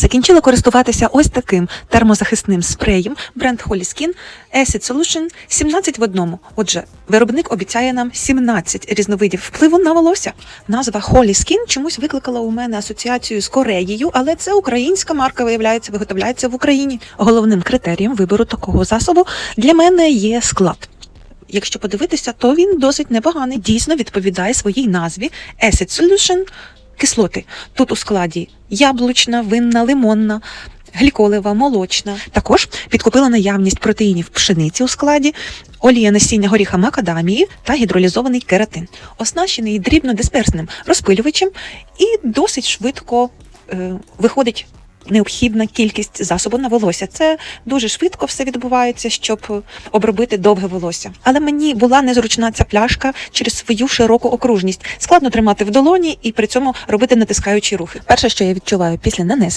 Закінчила користуватися ось таким термозахисним спреєм бренд Holy Skin Acid Solution 17 в одному. Отже, виробник обіцяє нам 17 різновидів впливу на волосся. Назва Holy Skin чомусь викликала у мене асоціацію з Кореєю, але це українська марка, виявляється, виготовляється в Україні. Головним критерієм вибору такого засобу для мене є склад. Якщо подивитися, то він досить непоганий. Дійсно відповідає своїй назві Acid Solution кислоти. Тут у складі яблучна, винна, лимонна, гліколева, молочна. Також підкупила наявність протеїнів пшениці у складі, олія насіння горіха макадамії та гідролізований кератин, оснащений дрібнодисперсним розпилювачем і досить швидко е, виходить. Необхідна кількість засобу на волосся. Це дуже швидко все відбувається, щоб обробити довге волосся. Але мені була незручна ця пляшка через свою широку окружність. Складно тримати в долоні і при цьому робити натискаючі рухи. Перше, що я відчуваю після нанесення.